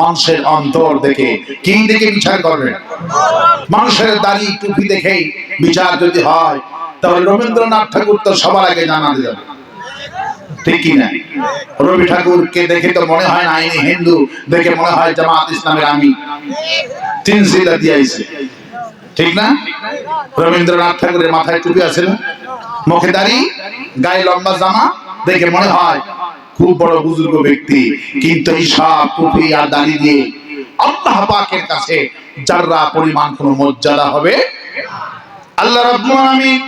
মানুষের অন্তর দেখে। কি দেখে বিচার করবেন মানুষের দাড়ি টুপি দেখে বিচার যদি হয়, তাহলে রবীন্দ্রনাথ ঠাকুর তো সবার আগে জানা যাবে ঠিক কি না? রবি ঠাকুরকে দেখে তো মনে হয় না ইনি হিন্দু, দেখে মনে হয় জামাত ইসলামের আমি তিন সিলা দিয়েছে ঠিক না? রবীন্দ্রনাথ ঠাকুরের মাথায় টুপি আছে মুখে দাড়ি, গায়ে লম্বা জামা, দেখে মনে হয় খুব বড় বুজুর্গ ব্যক্তি, কিন্তু এই সব টুপি আর দাড়ি দিয়ে আল্লাহ পাকের কাছে যাররা পরিমাণ কোনো মর্যাদা হবে, আল্লাহ রাব্বুল আলামিন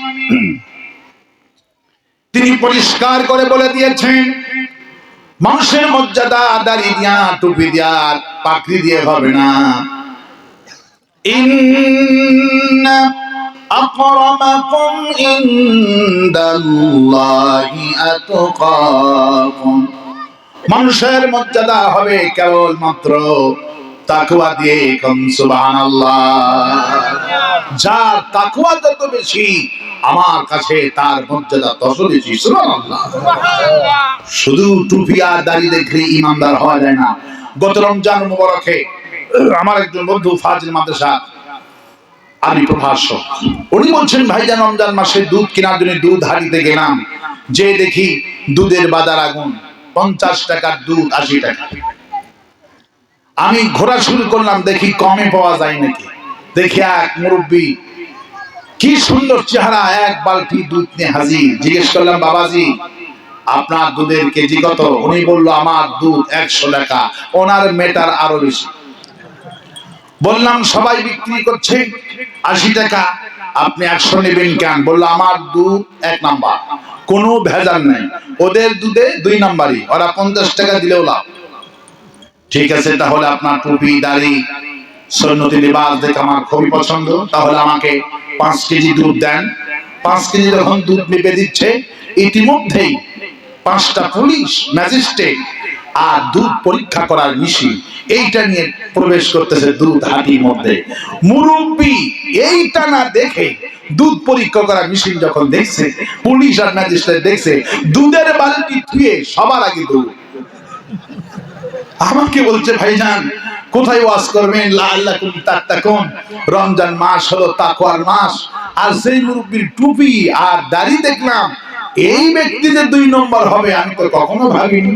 তিনি পরিষ্কার করে বলে দিয়েছেন, মানুষের মর্যাদা দাড়ি দিয়া, টুপি দিয়া পাকড়ি দিয়ে হবে না। إن أكرمكم عند الله أتقاكم মানুষের মর্যাদা হবে কেবল মাত্র তাকুয়া দিয়ে কম সুবহানাল্লাহ যার তাকুয়া যত বেশি আমার কাছে তার মর্যাদা তত বেশি সুবহানাল্লাহ শুধু টুপি আর দাড়ি দেখলে ইমানদার হওয়া যায় না গত রমজান মুবারকে আমার একজন বন্ধু ফাজিল মাদ্রাসা আমি প্রভাষক। উনি বলছেন, ভাইজান রমজান মাসে দুধ কেনার জন্য দুধ হারিতে গেলাম। যে দেখি দুধের বাজার আগুন। পঞ্চাশ টাকার দুধ, আশি টাকা। আমি ঘোরা শুরু করলাম, দেখি কমে পাওয়া যায় নাকি। দেখি এক মুরব্বী, কি সুন্দর চেহারা, এক বালতি দুধ নিয়ে হাজির। জিজ্ঞেস করলাম, বাবাজি, আপনার দুধের কেজি কত? উনি বলল, আমার দুধ একশো টাকা। ওনার মেটার আরও বেশি। বললাম, সবাই বিক্রি করছে? আশি টাকা আপনি একশো নেবেন কেন? বলল, আমার দুধ এক নাম্বার। কোনো ভেজাল নাই। ওদের দুধে দুই নাম্বারই। ওরা পঞ্চাশ টাকা দিলেও লাভ। ঠিক আছে, তাহলে আপনার টুপি, দাড়ি, সৈন্যতি লিবাস দেখে আমার খুবই পছন্দ। তাহলে আমাকে পাঁচ কেজি দুধ দেন। পাঁচ কেজি যখন দুধ মেপে দিচ্ছে, ইতিমধ্যেই পাঁচটা পুলিশ, ম্যাজিস্ট্রেট আর দুধ পরীক্ষা করার মেশিন, এইটা নিয়ে প্রবেশ করতেছে দুধ হাতির মধ্যে। মুরব্বী, এইটা না দেখে দুধ পরীক্ষা করার মেশিন যখন দেখছে, পুলিশ আর ম্যাজিস্ট্রেট দেখছে, দুধের বালতি ধুয়ে সবার আগে দুধ। আমাকে বলছে, ভাইজান, কোথায় ওয়াজ করবেন? লা আল্লাহ কুম তাত্তাকুন। রমজান মাস হলো তাকওয়ার মাস। আর সেই মুরব্বির টুপি আর দাড়ি দেখলাম, এই ব্যক্তি যে দুই নম্বর হবে, আমি তো কখনো ভাবিনি।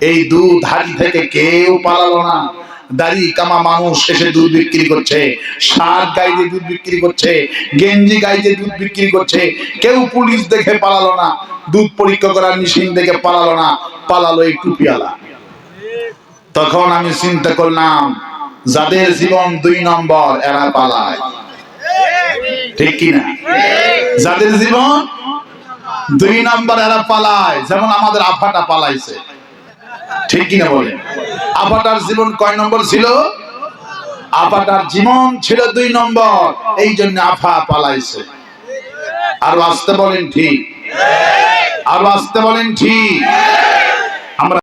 এই দুধ হাড়ি থেকে কেউ পালালো না। কামা মানুষ এসে দুধ বিক্রি করছে। শার্ট গাইজে দুধ বিক্রি করছে। গেঞ্জি গাইজে দুধ বিক্রি করছে। কেউ পুলিশ দেখে পালালো না। দুধ পরীক্ষা করার মেশিন দেখে পালালো না। পালালো এই তখন আমি চিন্তা করলাম, যাদের জীবন দুই নম্বর, এরা পালায়। ঠিক কিনা যাদের জীবন দুই নম্বর, এরা পালায়। যেমন আমাদের আফাটা পালাইছে। ঠিক কিনা বলে আফাটার জীবন কয় নম্বর ছিল? আপাটার জীবন ছিল দুই নম্বর। এই জন্য আফা পালাইছে। আর আসতে বলেন ঠিক? আর আসতে বলেন ঠিক?